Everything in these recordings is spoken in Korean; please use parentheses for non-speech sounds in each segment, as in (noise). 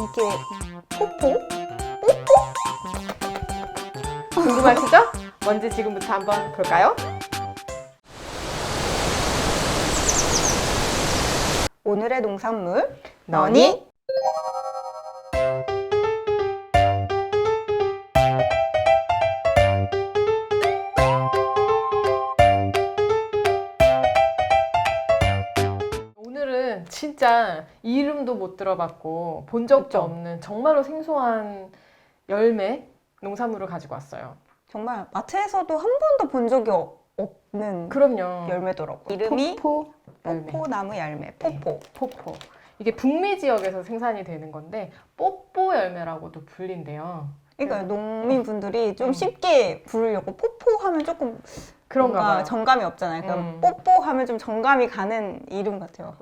이게 포포? 궁금하시죠? 뭔지 지금부터 한번 볼까요? 오늘의 농산물 너니? 진짜 이름도 못 들어봤고 본 적도 그쵸. 없는 정말로 생소한 열매 농산물을 가지고 왔어요. 정말 마트에서도 한 번도 본 적이 어- 없는 그럼요. 열매더라고요. 이름이 포포 열매. 포포나무 열매 포포. 포포. 이게 북미 지역에서 생산이 되는 건데 뽀뽀 열매라고도 불린대요. 그러니까 농민분들이 좀 음. 쉽게 부르려고 포포 하면 조금 그런가 뭔가 봐요. 정감이 없잖아요. 그러니까 음. 뽀뽀 하면 좀 정감이 가는 이름 같아요.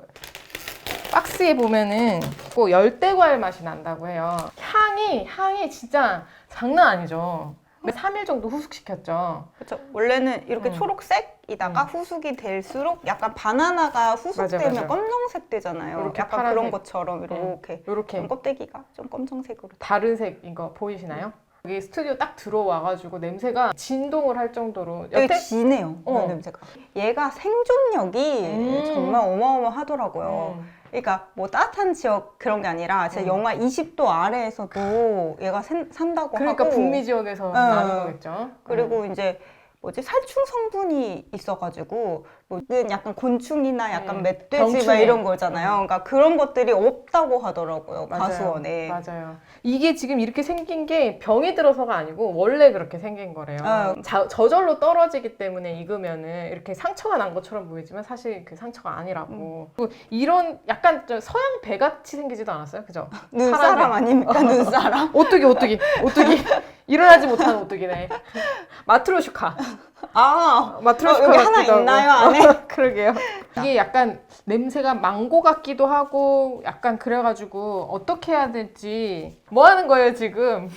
박스에 보면은 꼭 열대 과일 맛이 난다고 해요. 향이 향이 진짜 장난 아니죠. 3일 정도 후숙시켰죠. 그렇죠. 원래는 이렇게 음. 초록색이다가 후숙이 될수록 약간 바나나가 후숙되면 맞아, 맞아. 검정색 되잖아요. 이렇게 약간 파란색. 그런 것처럼 이렇게 이렇게 좀 껍데기가 좀 검정색으로. 다른 색인 거 보이시나요? 여기 스튜디오 딱 들어와가지고 냄새가 진동을 할 정도로 되게 여태 진해요. 어. 냄새가. 얘가 생존력이 음. 정말 어마어마하더라고요. 음, 그러니까 뭐 따뜻한 지역 그런 게 아니라 진짜 음. 영하 20도 아래에서도 얘가 산- 산다고 그러니까 하고 북미 지역에서 어. 나는 거겠죠. 그리고 음. 이제 뭐지 살충 성분이 있어가지고 뭐 약간 곤충이나 약간 음, 멧돼지 막 병충해. 이런 거잖아요. 그러니까 그런 것들이 없다고 하더라고요. 맞아요. 과수원에. 맞아요. 이게 지금 이렇게 생긴 게 병이 들어서가 아니고 원래 그렇게 생긴 거래요. 아. 자- 저절로 떨어지기 때문에 익으면은 이렇게 상처가 난 것처럼 보이지만 사실 그 상처가 아니라고. 그리고 이런 약간 저 서양 배 같이 생기지도 않았어요, 그죠? (laughs) 눈사람. 아닙니까 눈사람? 오뚜기, 오뚜기, 오뚜기. 일어나지 못하는 오뚜기네. (laughs) 마트로슈카. 아 마트로슈카 어, 여기 하나 같기도 하고. 있나요 안에? (laughs) 그러게요. 이게 약간 냄새가 망고 같기도 하고 약간 그래가지고 어떻게 해야 될지 뭐 하는 거예요 지금?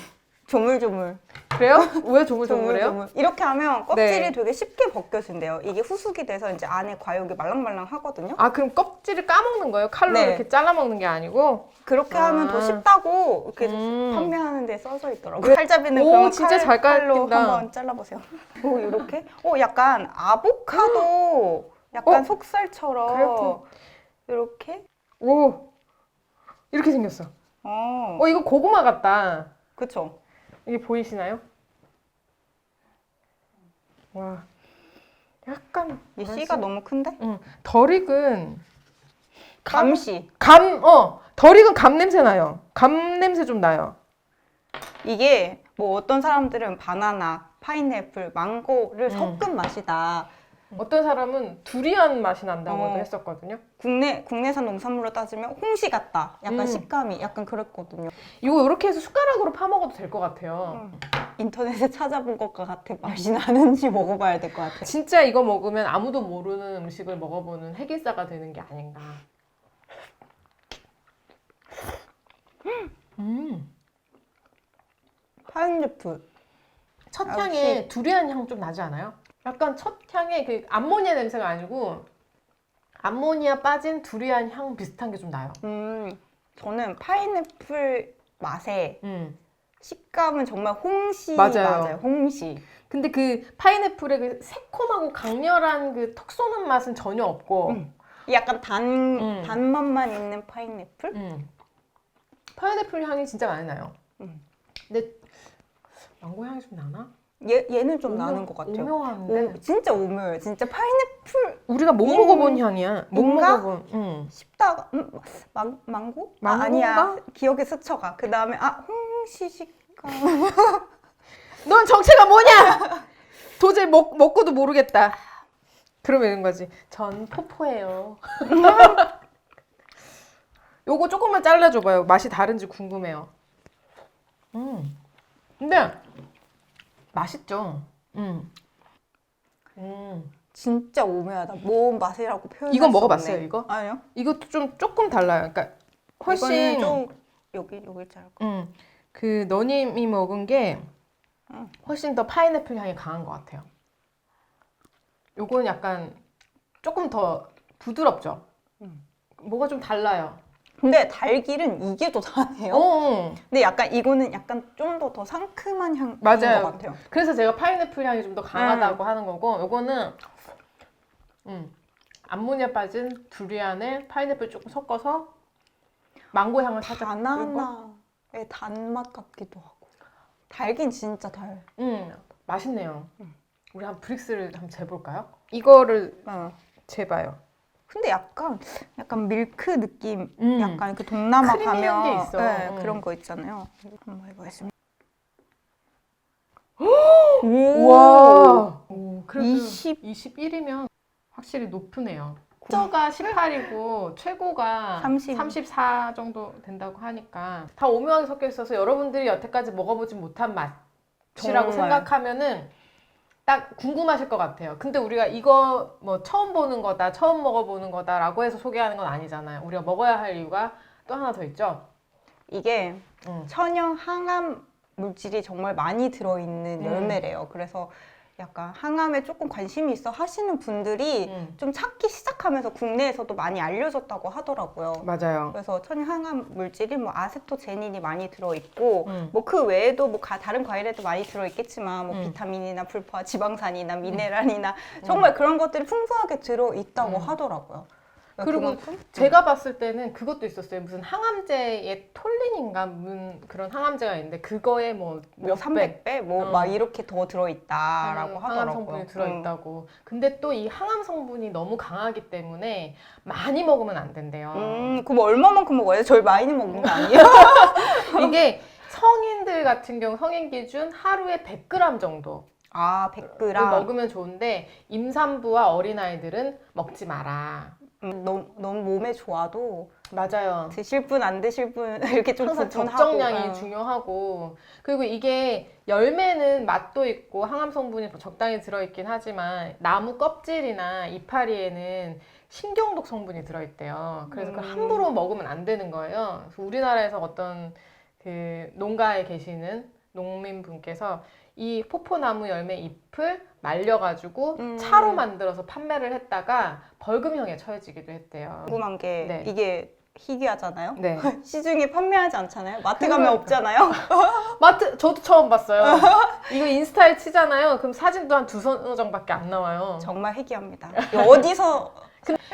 조물조물. 그래요? 왜 조물조물해요? 조물조물. 이렇게 하면 껍질이 네. 되게 쉽게 벗겨진대요. 이게 후숙이 돼서 이제 안에 과육이 말랑말랑 하거든요. 아 그럼 껍질을 까먹는 거예요? 칼로 네. 이렇게 잘라 먹는 게 아니고? 그렇게 아. 하면 더 쉽다고 이렇게 음. 판매하는 데 써져 있더라고요. 칼잡이는 오, 진짜 칼, 잘 칼로. 한번 잘라보세요. 오 이렇게? 오 약간 아보카도 약간 어? 속살처럼 그래요? 이렇게? 오 이렇게 생겼어. 어, 어 이거 고구마 같다. 그쵸. 이게 보이시나요? 와 약간 이 뭐라 씨가? 너무 큰데? 응. 덜 익은 감씨. 감, 어, 덜 익은 감 냄새 나요. 감 냄새 좀 나요. 이게 뭐 어떤 사람들은 바나나, 파인애플, 망고를 음. 섞은 맛이다. 어떤 사람은 두리안 맛이 난다고도 어. 했었거든요. 국내 국내산 농산물로 따지면 홍시 같다. 약간 음. 식감이 약간 그랬거든요. 이거 이렇게 해서 숟가락으로 파 먹어도 될 것 같아요. 인터넷에 찾아본 것과 같아 맛이 나는지 먹어봐야 될 것 같아. 진짜 이거 먹으면 아무도 모르는 음식을 먹어보는 핵일사가 되는 게 아닌가. 음, 파인애플. 첫 역시. 향에 두리안 향 좀 나지 않아요? 약간 첫 향에 그 암모니아 냄새가 아니고 암모니아 빠진 두리안 향 비슷한 게 좀 나요. 음, 저는 파인애플 맛에 음. 식감은 정말 홍시 맞아요. 맞아요. 홍시. 근데 그 파인애플의 그 새콤하고 강렬한 그 톡 쏘는 맛은 전혀 없고 음. 약간 단 음. 단맛만 있는 파인애플? 음. 파인애플 향이 진짜 많이 나요. 음. 근데 망고 향이 좀 나나? 얘 얘는 좀 나는 것 같아요. 오묘한데 오, 진짜 오묘해요. 진짜 파인애플 우리가 못 음. 먹어본 향이야. 못 뭔가? 먹어본. 응. 씹다가 음, 망 망고? 아, 망고인가? 아니야. 기억에 스쳐가. 그 다음에 아 홍시 식감. (laughs) 넌 정체가 뭐냐? 도저히 먹, 먹고도 모르겠다. 그러면 이런 거지. 전 포포예요. (laughs) 요거 조금만 잘라줘봐요. 맛이 다른지 궁금해요. 음. 근데 맛있죠. 음. 음. 진짜 오묘하다. 뭔 맛이라고 표현. 이거 먹어봤어요, 이거? 아니요. 이것도 좀 조금 달라요. 그러니까 훨씬 좀 여기 여기 거. 음, 그 너님이 먹은 게 음. 훨씬 더 파인애플 향이 강한 것 같아요. 요건 약간 조금 더 부드럽죠. 음. 뭐가 좀 달라요. 근데 달길은 이게 더 다네요. 어. 근데 약간 이거는 약간 좀 더 더 상큼한 향인 맞아요. 것 같아요. 그래서 제가 파인애플 향이 좀더 음. 강하다고 하는 거고 요거는 음, 암모니아 빠진 두리안에 파인애플 조금 섞어서 망고 향을 살짝 뿌린 거. 바나나의 단맛 같기도 하고. 달긴 진짜 달. 음, 맛있네요. 음. 우리 한 브릭스를 한번 재볼까요? 이거를 어. 재봐요. 근데 약간 약간 밀크 느낌, 음. 약간 그 동남아 크리미한 가면 게 있어. 네, 음. 그런 거 있잖아요. 한번 해보겠습니다. 와. 오, 그래도 20. 21이면 확실히 높으네요. 최저가 18이고 최고가 30. 34 정도 된다고 하니까 다 오묘하게 섞여 있어서 여러분들이 여태까지 먹어보지 못한 맛이라고 정말. 생각하면은 딱 궁금하실 것 같아요. 근데 우리가 이거 뭐 처음 보는 거다, 처음 먹어보는 거다라고 해서 소개하는 건 아니잖아요. 우리가 먹어야 할 이유가 또 하나 더 있죠. 이게 음. 천연 항암 물질이 정말 많이 들어있는 음. 열매래요. 그래서 약간 항암에 조금 관심이 있어 하시는 분들이 음. 좀 찾기 시작하면서 국내에서도 많이 알려졌다고 하더라고요. 맞아요. 그래서 천연 항암 물질이 뭐 아세토제닌이 많이 들어 있고 음. 뭐그 외에도 뭐 가- 다른 과일에도 많이 들어 있겠지만 뭐 음. 비타민이나 불포화, 지방산이나 미네랄이나 정말 그런 것들이 풍부하게 들어 있다고 음. 하더라고요. 그리고 그만큼 제가 봤을 때는 그것도 있었어요. 무슨 항암제의 톨린인가 무슨 그런 항암제가 있는데 그거에 뭐뭐 몇백 300배 뭐 어. 막 이렇게 더 들어있다라고 항암 하더라고요. 성분이 음. 들어있다고. 근데 또 이 항암 성분이 너무 강하기 때문에 많이 먹으면 안 된대요. 음, 그럼 얼마만큼 먹어요? 저희 많이 먹는 거 아니에요? (laughs) 이게 성인들 같은 경우 성인 기준 하루에 100g 정도 아, 를 100g. 먹으면 좋은데 임산부와 어린아이들은 먹지 마라. 음, 너무, 너무 몸에 좋아도 맞아요. 드실 분 안 드실 분 (laughs) 이렇게 좀 항상 구분하고. 적정량이 어. 중요하고 그리고 이게 열매는 맛도 있고 항암 성분이 적당히 들어있긴 하지만 나무 껍질이나 이파리에는 신경독 성분이 들어있대요. 그래서 음. 함부로 먹으면 안 되는 거예요. 그래서 우리나라에서 어떤 그 농가에 계시는 농민분께서 이 포포나무 열매 잎을 말려가지고 음. 차로 만들어서 판매를 했다가 벌금형에 처해지기도 했대요. 궁금한 게 네. 이게 희귀하잖아요. 네. (laughs) 시중에 판매하지 않잖아요. 마트 가면 그러니까. 없잖아요. (laughs) 마트 저도 처음 봤어요. (laughs) 이거 인스타에 치잖아요. 그럼 사진도 한 두서 장밖에 안 나와요. 정말 희귀합니다. 어디서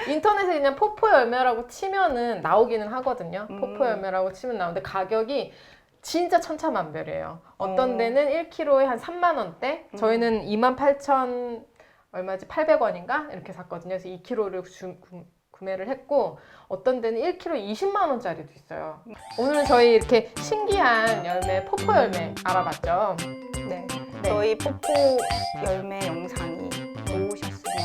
인터넷에 그냥 포포 열매라고 치면은 나오기는 하거든요. 음. 포포 열매라고 치면 나오는데 가격이 진짜 천차만별이에요. 어떤 어. 데는 1kg에 한 3만 원대, 음. 저희는 2만 8천 얼마지 800원인가 이렇게 샀거든요. 그래서 2kg를 구매를 했고 어떤 데는 1kg 20만 원짜리도 있어요. 오늘은 저희 이렇게 신기한 열매 포포 열매 알아봤죠. 네. 네. 저희 포포 열매 영상이 좋으셨으면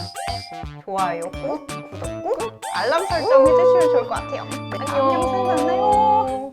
좋아요 꾹 구독 꾹 알람 설정 해주시면 좋을 것 같아요. 안녕. 안녕. 생각나요?